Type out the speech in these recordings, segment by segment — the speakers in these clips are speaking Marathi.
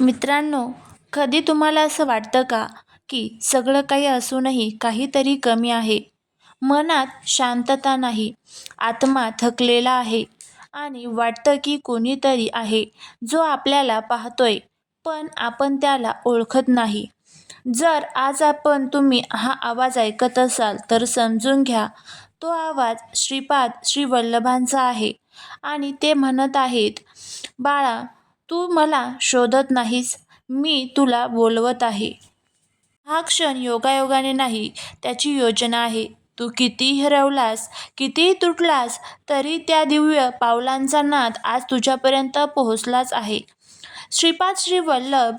मित्रांनो कधी तुम्हाला असं वाटतं का की सगळं काही असूनही काहीतरी कमी आहे? मनात शांतता नाही आत्मा थकलेला आहे आणि वाटतं की कोणीतरी आहे जो आपल्याला पाहतोय पण आपण त्याला ओळखत नाही. जर आज आपण तुम्ही हा आवाज ऐकत असाल तर समजून घ्या तो आवाज श्रीपाद श्री वल्लभांचा आहे आणि ते म्हणत आहेत बाळा तू मला शोधत नाहीस मी तुला बोलवत आहे. हा क्षण योगायोगाने नाही त्याची योजना आहे. तू कितीही हरवलास कितीही तुटलास तरी त्या दिव्य पावलांचा नाद आज तुझ्यापर्यंत पोहोचलाच आहे. श्रीपाद श्री वल्लभ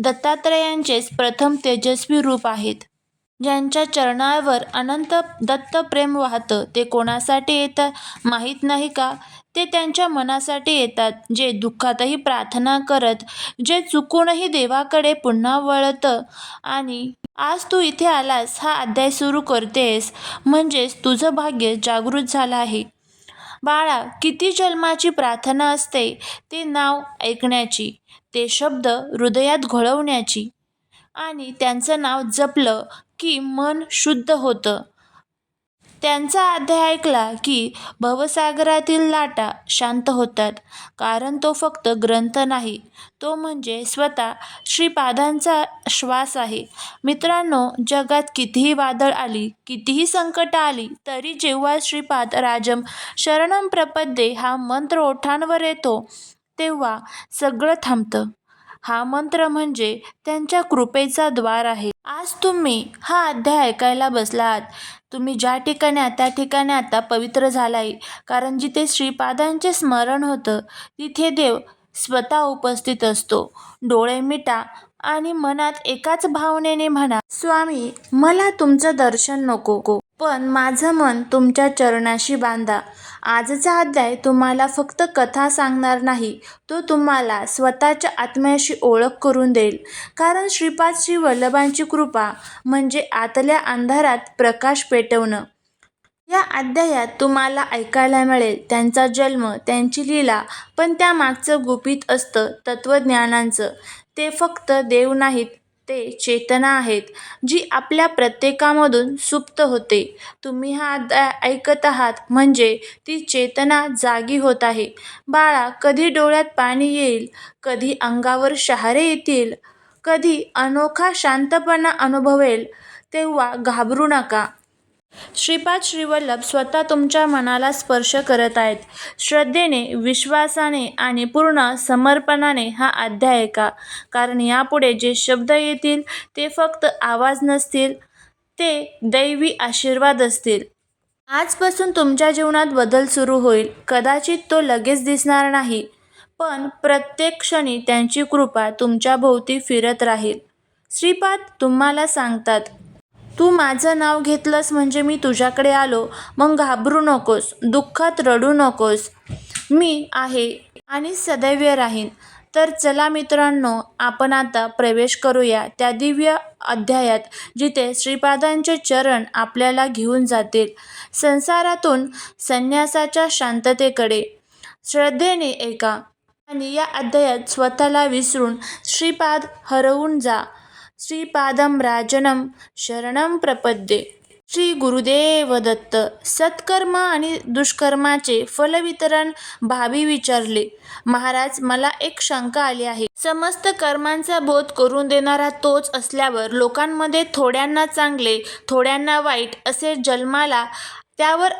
दत्तात्रयांचेच प्रथम तेजस्वी रूप आहेत. ज्यांच्या चरणावर अनंत दत्त प्रेम वाहतं ते कोणासाठी येतं माहीत नाही का? ते त्यांच्या मनासाठी येतात जे दुःखातही प्रार्थना करत जे चुकूनही देवाकडे पुन्हा वळतं. आणि आज तू इथे आलास हा अध्याय सुरू करतेस म्हणजेच तुझं भाग्य जागृत झालं आहे. बाळा किती जन्माची प्रार्थना असते ते नाव ऐकण्याची ते शब्द हृदयात घोळवण्याची. आणि त्यांचं नाव जपलं की मन शुद्ध होतं. त्यांचा अध्याय ऐकला की भवसागरातील लाटा शांत होतात कारण तो फक्त ग्रंथ नाही तो म्हणजे स्वतः श्रीपादांचा श्वास आहे. मित्रांनो जगात कितीही वादळ आली कितीही संकट आली तरी जेव्हा श्रीपाद राजम शरणम प्रपद्ये हा मंत्र ओठांवर येतो तेव्हा सगळं थांबतं. हा मंत्र म्हणजे त्यांच्या कृपेचा द्वार आहे. आज तुम्ही हा अध्याय ऐकायला बसला आहात तुम्ही ज्या ठिकाणी त्या ठिकाणी आता पवित्र झाला आहे कारण जिथे श्रीपादांचे स्मरण होतं तिथे देव स्वतः उपस्थित असतो. डोळे मिटा आणि मनात एकाच भावनेने म्हणा स्वामी मला तुमचं दर्शन नको. पण माझं मन तुमच्या चरणाशी बांधा. आजचा अध्याय तुम्हाला फक्त कथा सांगणार नाही तो तुम्हाला स्वतःच्या आत्म्याशी ओळख करून देईल. कारण श्रीपाद श्री वल्लभांची कृपा म्हणजे आतल्या अंधारात प्रकाश पेटवणं. या अध्यायात तुम्हाला ऐकायला मिळेल त्यांचा जन्म त्यांची लीला पण त्यामागचं गुपित असतं तत्त्वज्ञानांचं. ते फक्त देव नाहीत ते चेतना आहेत जी आपल्या प्रत्येकामधून सुप्त होते. तुम्ही हा अध्याय ऐकत आहात म्हणजे ती चेतना जागी होत आहे. बाळा कधी डोळ्यात पाणी येईल? कधी अंगावर शहारे येतील? कधी अनोखा शांतपणा अनुभवेल? तेव्हा घाबरू नका. श्रीपाद श्रीवल्लभ स्वतः तुमच्या मनाला स्पर्श करत आहेत. श्रद्धेने विश्वासाने आणि पूर्ण समर्पणाने हा अध्याय ऐका. कारण यापुढे जे शब्द येतील ते फक्त आवाज नसतील ते दैवी आशीर्वाद असतील. आजपासून तुमच्या जीवनात बदल सुरू होईल. कदाचित तो लगेच दिसणार नाही पण प्रत्येक क्षणी त्यांची कृपा तुमच्या भोवती फिरत राहील. श्रीपाद तुम्हाला सांगतात तू माझं नाव घेतलंस म्हणजे मी तुझ्याकडे आलो. मग घाबरू नकोस दुःखात रडू नकोस. मी आहे आणि सदैव राहीन. तर चला मित्रांनो आपण आता प्रवेश करूया त्या दिव्य अध्यायात जिथे श्रीपादांचे चरण आपल्याला घेऊन जातील. संसारातून संन्यासाच्या शांततेकडे. श्रद्धेने एका आणि या अध्यायात स्वतःला विसरून श्रीपाद हरवून जा. श्रीपादम राजनम शरणम प्रपद्ये. श्री गुरुदेव दत्त सत्कर्म आणि दुष्कर्माचे फलवितरण भावी विचारले. महाराज मला एक शंका आली आहे. समस्त कर्मांचा बोध करून देणारा तोच असल्यावर लोकांमध्ये थोड्यांना चांगले थोड्यांना वाईट असे जन्माला त्यावर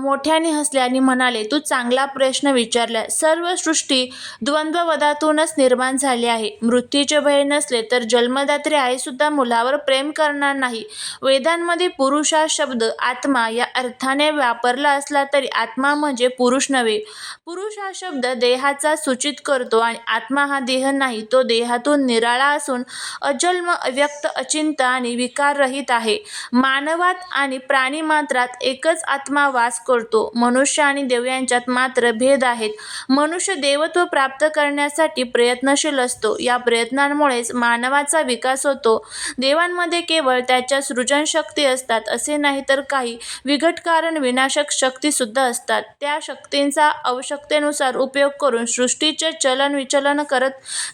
मोठ्याने हसले आणि म्हणाले तू चांगला प्रश्न विचारला. सर्व सृष्टी द्वंद्ववदातूनच निर्माण झाली आहे. मृत्यूचे भय नसले तर जन्मदात्री आईसुद्धा मुलावर प्रेम करणार नाही. वेदांमध्ये पुरुष हा शब्द आत्मा या अर्थाने वापरला असला तरी आत्मा म्हणजे पुरुष नव्हे. पुरुष हा शब्द देहाचा सूचित करतो आणि आत्मा हा देह नाही तो देहातून निराळा असून अजन्म अव्यक्त अचिंत आणि विकाररहित आहे. मानवात आणि प्राणीमात्रात एकच आत्मा वास करतो. मनुष्य आणि देव यांच्यात मात्र भेद आहेत. मनुष्य देवत्व प्राप्त करण्यासाठी प्रयत्नशील असतो. या प्रयत्नांमुळेच मानवाचा विकास होतो. देवांमध्ये केवळ त्याच्या सृजनशक्ती असतात असे नाही तर काही विघटकारण विनाशक शक्तीसुद्धा असतात. त्या शक्तींचा आवश्यकतेनुसार उपयोग करून सृष्टीचे चलन विचलन करत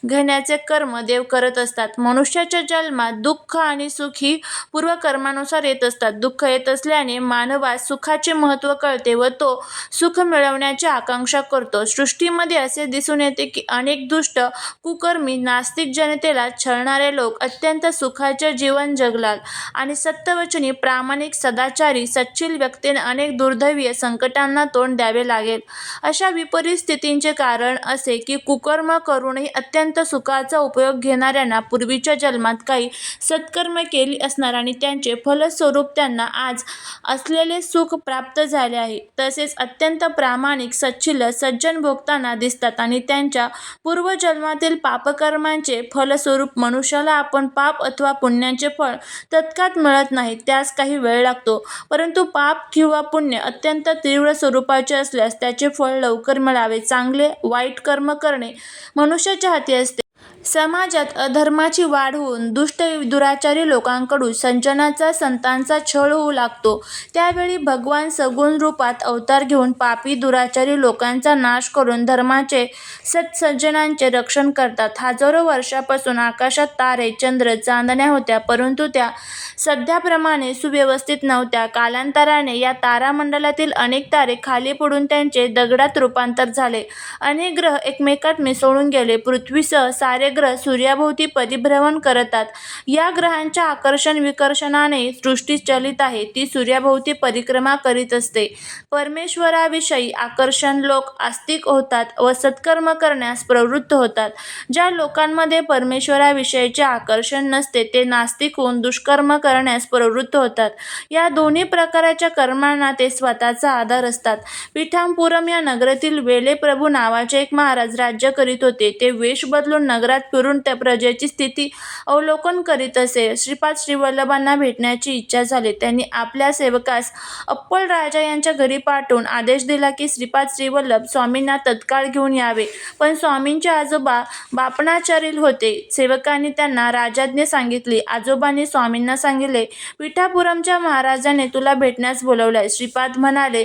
घेण्याचे कर्म देव करत असतात. मनुष्याच्या जन्मात दुःख आणि सुख ही पूर्वकर्मानुसार येत असतात. दुःख येत असल्याने मानवास सुखाचे महत्त्व कळते व तो सुख मिळवण्याची आकांक्षा करतो. सृष्टीमध्ये असे दिसून येते की अनेक दुष्ट कुकर्मी नास्तिक जनतेला छळणारे लोक अत्यंत सुखाचे जीवन जगलात आणि सत्यवचनी प्रामाणिक सदाचारी सच्चिल व्यक्तीने अनेक दुर्दैवीय संकटांना तोंड द्यावे लागेल. अशा विपरीत स्थितींचे कारण असे की कुकर्म करूनही अत्यंत सुखाचा उपयोग घेणाऱ्यांना पूर्वीच्या जन्मात काही सत्कर्म केली असणार आणि त्यांचे फलस्वरूप त्यांना आज असलेले सुख प्राप्त झाले आहे. तसेच अत्यंत प्रामाणिक सच्चिल सज्जन भोगताना दिसतात आणि त्यांच्या पूर्वजन्मातील पापकर्मांचे फलस्वरूप मनुष्याला आपण पाप अथवा पुण्याचे फळ तत्काळ मिळत नाही त्यास काही वेळ लागतो. परंतु पाप किंवा पुण्य अत्यंत तीव्र स्वरूपाचे असल्यास त्याचे फळ लवकर मिळावे चांगले वाईट कर्म करणे मनुष्याच्या हाती असते. समाजात अधर्माची वाढ होऊन दुष्ट दुराचारी लोकांकडून संचनाचा संतांचा छळ होऊ लागतो. त्यावेळी भगवान सगुण रूपात अवतार घेऊन पापी दुराचारी लोकांचा नाश करून धर्माचे सत्सज्जनांचे रक्षण करतात. हजारो वर्षापासून आकाशात तारे चंद्र चांदण्या होत्या परंतु त्या सध्याप्रमाणे सुव्यवस्थित नव्हत्या. कालांतराने या तारामंडलातील अनेक तारे खाली पडून त्यांचे दगडात रूपांतर झाले. अनेक ग्रह एकमेकात मिसळून गेले. पृथ्वीसह सारे ग्रह सूर्याभोवती परिभ्रमण करतात. या ग्रहांच्या आकर्षण विकर्षणाने सृष्टी चलित आहे. ती सूर्याभोवती परिक्रमा करीत असते. परमेश्वराविषयी आकर्षण लोक आस्तिक होतात व सत्कर्म करण्यास प्रवृत्त होतात. ज्या लोकांमध्ये परमेश्वराविषयीचे आकर्षण नसते ते नास्तिक होऊन दुष्कर्म करण्यास प्रवृत्त होतात. या दोन्ही प्रकाराच्या कर्मांना ते स्वतःचा आधार असतात. पीठांपुरम या नगरातील वेले प्रभू नावाचे एक महाराज राज्य करीत होते. ते वेश बदलून नगरात फिरून त्या प्रजेची स्थिती अवलोकन करीत असे. श्रीपाद श्रीवल्लभांना भेटण्याची इच्छा झाली. त्यांनी आपल्या सेवकास अप्पल राजा यांच्या घरी पाठवून आदेश दिला की श्रीपाद श्रीवल्लभ स्वामींना तत्काळ घेऊन यावे. पण स्वामींचे आजोबा बापणाचारील होते. सेवकांनी त्यांना राजाज्ञे सांगितली. आजोबांनी स्वामींना सांगितले पिठापुरमच्या महाराजाने तुला भेटण्यास बोलवलंय. श्रीपाद म्हणाले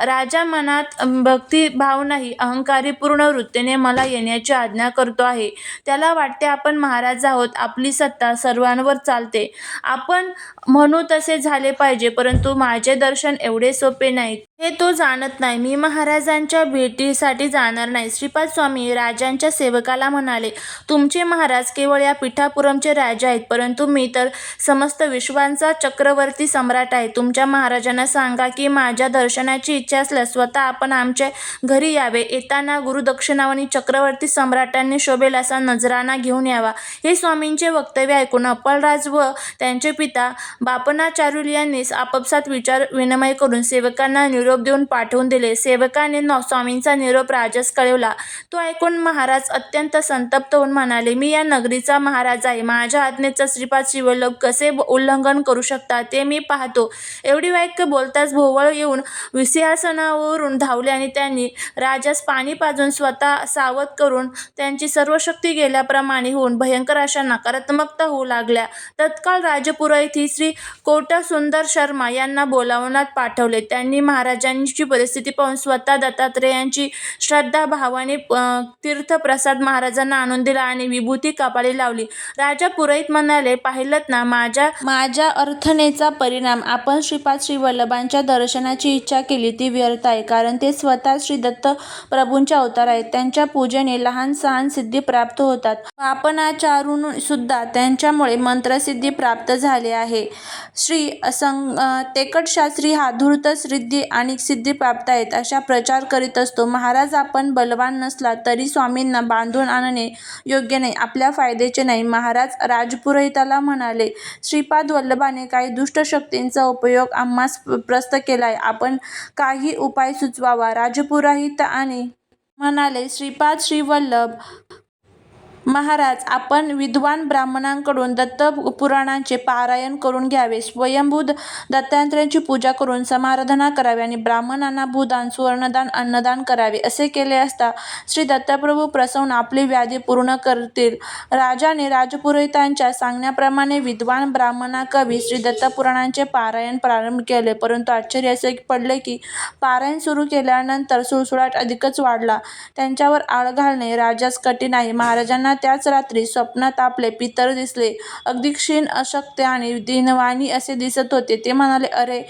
राजा मनात भक्तिभाव नाही अहंकारी पूर्ण वृत्तीने मला येण्याची आज्ञा करतो आहे. त्याला वाटते आपण महाराज आहोत आपली सत्ता सर्वांवर चालते. आपण म्हणू तसे झाले पाहिजे परंतु माझे दर्शन एवढे सोपे नाही. हे तो जाणत नाही. मी महाराजांच्या भेटीसाठी जाणार नाही. श्रीपाद स्वामी राजांच्या सेवकाला म्हणाले तुमचे महाराज केवळ या पिठापुरमचे राजा आहेत परंतु मी तर समस्त विश्वांचा चक्रवर्ती सम्राट आहे. तुमच्या महाराजांना सांगा की माझ्या दर्शनाची इच्छा असल्यास स्वतः आपण आमच्या घरी यावे. येताना गुरुदक्षिणावनी चक्रवर्ती सम्राटांनी शोभेल असा नजराणा घेऊन यावा. हे स्वामींचे वक्तव्य ऐकून अप्पलराज व त्यांचे पिता बापनाचार्युल यांनी आपापसात विचार विनिमय करून सेवकांना निरोप देऊन पाठवून दिले. सेवकाने न स्वामींचा निरोप राजास कळवला. तो ऐकून महाराज अत्यंत संतप्त होऊन म्हणाले मी या नगरीचा महाराज आहे. माझ्या आज्ञेचा श्रीपाद शिवल्लभ कसे उल्लंघन करू शकता ते मी पाहतो एवढी वाक्य बोलताच भोवळ येऊन विसिंहासनावरून धावले आणि त्यांनी राजास पाणी पाजून स्वतः सावध करून त्यांची सर्व शक्ती गेल्याप्रमाणे होऊन भयंकर अशा नकारात्मकता होऊ लागल्या. तत्काळ राजपुरोहित श्री कोट सुंदर शर्मा यांना बोलावण्यात पाठवले. त्यांनी महाराज महाराजांची परिस्थिती पाहून स्वतः दत्तात्रेयांची श्रद्धा भावाने तीर्थप्रसाद महाराजांना आणून दिला आणि विभूती कपाळी लावली. राजा पुरोहित म्हणाले पाहिलत ना माझ्या माझ्या अर्थनेचा परिणाम. आपण श्रीपाद श्री वल्लभांच्या दर्शनाची इच्छा केली ती व्यर्थ आहे. कारण ते स्वतः श्री दत्त प्रभूंचे अवतार आहेत. त्यांच्या पूजेने लहान सहान सिद्धी प्राप्त होतात. आपणाचारून सुद्धा त्यांच्यामुळे मंत्रसिद्धी प्राप्त झाली आहे. श्री संग तेकट तेकटशास्त्री हा धूर्त सिद्धी आणि सिद्धी प्राप्त आहेत अशा प्रचार करीत असतो. महाराज आपण बलवान नसला तरी स्वामींना बांधून आणणे योग्य नाही आपल्या फायद्याचे नाही. महाराज राजपुरोहिताला म्हणाले श्रीपाद वल्लभाने काही दुष्ट शक्तींचा उपयोग आम्हास प्रस्त केलाय. आपण काही उपाय सुचवावा. राजपुरोहित आणि म्हणाले श्रीपाद श्रीवल्लभ महाराज आपण विद्वान ब्राह्मणांकडून दत्तपुराणाचे पारायण करून घ्यावे. स्वयंभू द- पूजा करून समाराधना करावी आणि ब्राह्मणांना भूदान सुवर्णदान अन्नदान करावे असे केले असता श्री दत्तप्रभू प्रसन्न आपली व्याधी पूर्ण करतील. राजाने राजपुरोहितांच्या सांगण्याप्रमाणे विद्वान ब्राह्मणाकवी श्री दत्तपुराणांचे पारायण प्रारंभ केले. परंतु आश्चर्य असे पडले की पारायण सुरू केल्यानंतर सुळसुळाट अधिकच वाढला. त्यांच्यावर आळ घालणे राजास कठीण आहे. महाराजांना त्याच रात्री स्वप्नात आपले पितर दिसले. अगदी क्षीण अशक्त आणि दीनवाणी असे दिसत होते. ते म्हणाले अरे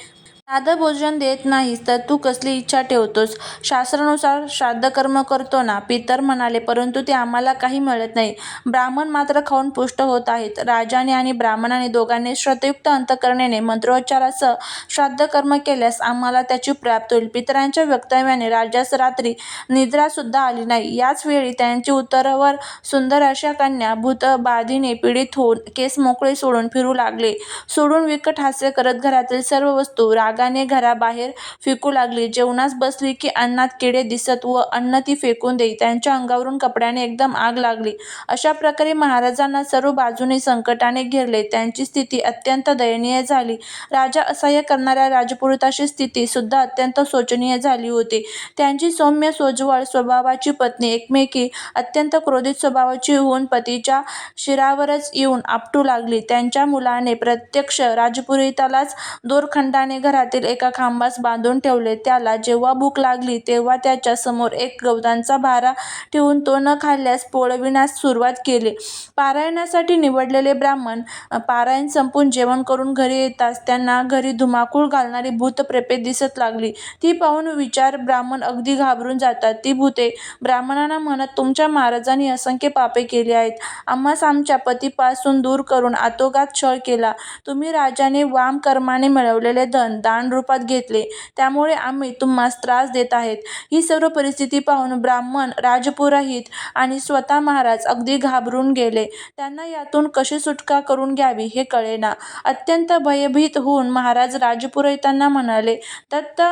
साधं भोजन देत नाहीस तर तू कसली इच्छा ठेवतोस? शास्त्रानुसार श्राद्धकर्म करतो ना? पितर म्हणाले परंतु ते आम्हाला काही मिळत नाही. ब्राह्मण मात्र खाऊन पुष्ट होत आहेत. राजाने आणि ब्राह्मणाने दोघांनी श्रद्धयुक्त अंतकरणेने मंत्रोच्चारासह श्राद्धकर्म केल्यास आम्हाला त्याची प्राप्त होईल. पितरांच्या वक्तव्याने राजास रात्री निद्रासुद्धा आली नाही. याच वेळी त्यांची उत्तरावर सुंदर अशा कन्या भूतबाधीने पीडित होऊन केस मोकळे सोडून फिरू लागले. सोडून विकट हास्य करत घरातील सर्व वस्तू रागाने घराबाहेर फेकू लागली. जेवणास बसली की अन्नात किडे दिसत व अन्न ती फेकून देई. त्यांच्या अंगावरून कपड्याने एकदम आग लागली. अशा प्रकारे महाराजांना सर्व बाजूने संकटाने घेरले. त्यांची स्थिती अत्यंत दयनीय झाली. राजा असह्य करणाऱ्या राजपुरुताची स्थिती सुद्धा अत्यंत शोचनीय झाली होती. त्यांची सौम्य सोज्वळ स्वभावाची पत्नी एकमेकी अत्यंत क्रोधित स्वभावाची होऊन पतीच्या शिरावरच येऊन आपटू लागली. त्यांच्या मुलाने प्रत्यक्ष राजपुरोहितालाच दोरखंडाने घरात घरातील एका खांबास बांधून ठेवले. त्याला जेव्हा भूक लागली तेव्हा त्याच्यासमोर एक गवतांचा भारा ठेवून तो न खाल्ल्यास पोळविण्यास सुरुवात केली. पारायणासाठी निवडलेले ब्राह्मण पारायण संपून जेवण करून घरी येताच त्यांना घरी धुमाकूळ घालणारी भूतप्रेपे दिसत लागली. ती पाहून विचार ब्राह्मण अगदी घाबरून जातात. ती भूते ब्राह्मणांना म्हणत तुमच्या महाराजांनी असंख्य पापे केली आहेत. आम्हास आमच्या पतीपासून दूर करून आतोगात छळ केला. तुम्ही राजाने वाम कर्माने मिळवलेले धन दान रूपात घेतले. त्यामुळे आम्ही तुम्हास त्रास देत आहेत. ही सर्व परिस्थिती पाहून ब्राह्मण राजपुरोहित आणि स्वतः महाराज अगदी घाबरून गेले. त्यांना यातून कशी सुटका करून घ्यावी हे कळेना. अत्यंत भयभीत होऊन महाराज राजपुरोहितांना म्हणाले दत्त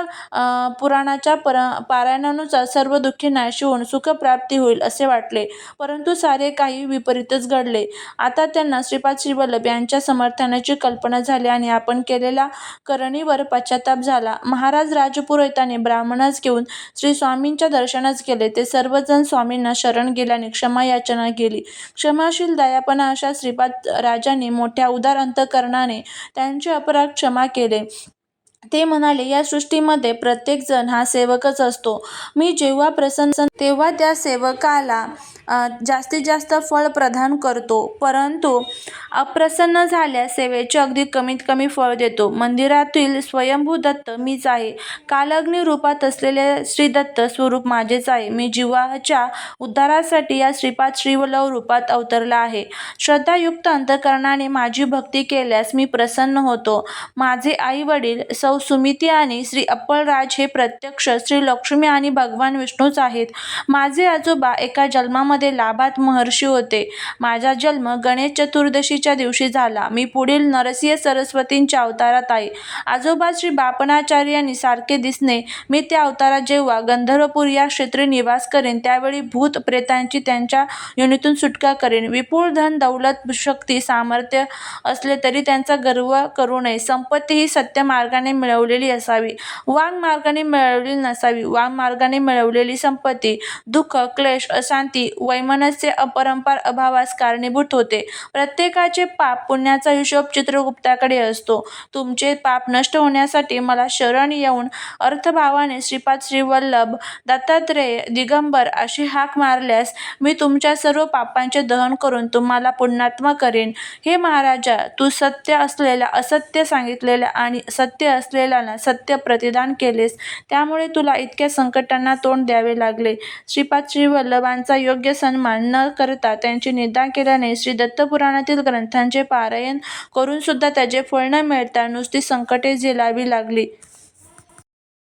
पुराणाच्या पर पारायणानुसार सर्व दुःखी नाश होऊन सुखप्राप्ती होईल असे वाटले. परंतु सारे काही विपरीतच घडले. आता त्यांना श्रीपाद श्रीवल्लभ यांच्या समर्थनाची कल्पना झाली आणि आपण केलेल्या करणीवर पश्चाताप झाला. महाराज राजपुरोहिताने ब्राह्मणास घेऊन श्री स्वामींच्या दर्शनास केले. ते सर्वजण स्वामींना शरण गेल्याने क्षमा याचना केली. क्षमाशील दयापणा अशा श्रीपाद राजाने मोठ्या उदार अंतकरणाने त्यांचे अपराध क्षमा केले. ते म्हणाले या सृष्टीमध्ये प्रत्येकजण हा सेवकच असतो. मी जेव्हा प्रसन्न तेव्हा त्या सेवकाला जास्तीत जास्त फळ प्रदान करतो. परंतु अप्रसन्न झाल्यास सेवेचे अगदी कमीत कमी फळ देतो. मंदिरातील स्वयंभू दत्त मीच आहे. कालग्नी रूपात असलेले श्री दत्त स्वरूप माझेच आहे. मी जीवाच्या उद्धारासाठी या श्रीपाद श्रीवल्लभ रूपात अवतरला आहे. श्रद्धायुक्त अंतकरणाने माझी भक्ती केल्यास मी प्रसन्न होतो. माझे आई वडील सौ सुमिती आणि श्री अप्पलराज हे प्रत्यक्ष श्री लक्ष्मी आणि भगवान विष्णूच आहेत. माझे आजोबा एका जन्मामध्ये मध्ये लाभात महर्षी होते. माझा जन्म गणेश चतुर्दशीच्या दिवशी झाला. मी पुढील नरसिंह सरस्वतींच्या अवतारात आहे. आजोबा श्री बापणाचार्यांनी सारखे दिसणे. मी त्या अवतारात जेव्हा गंधर्वपूर या क्षेत्री निवास करेन त्यावेळी भूत प्रेतांची त्यांच्या योनीतून सुटका करेन. विपुल धन दौलत शक्ती सामर्थ्य असले तरी त्यांचा गर्व करू नये. संपत्ती ही सत्य मार्गाने मिळवलेली असावी. वांग मार्गाने मिळवलेली नसावी. वांग मार्गाने मिळवलेली संपत्ती दुःख क्लेश अशांती वैमनस्य अपरंपार अभावास कारणीभूत होते. प्रत्येकाचे पाप पुण्याचा हिशोब चित्रगुप्ताकडे असतो. तुमचे पाप नष्ट होण्यासाठी मला शरण येऊन अर्थभावाने श्रीपाद श्रीवल्लभ दत्तात्रेय दिगंबर अशी हाक मारल्यास मी तुमच्या सर्व पापांचे दहन करून तुम्हाला पुण्यात्मा करेन. हे महाराजा तू सत्य असलेल्या असत्य सांगितलेल्या आणि सत्य असलेल्याला सत्य प्रतिदान केलेस. त्यामुळे तुला इतक्या संकटांना तोंड द्यावे लागले. श्रीपाद श्रीवल्लभांचा योग्य सन्मान न करता त्यांची निदान केल्याने श्री दत्तपुराणातील ग्रंथांचे पारायण करून सुद्धा त्याचे फळ न मिळता नुसती संकटे झेलावी लागली.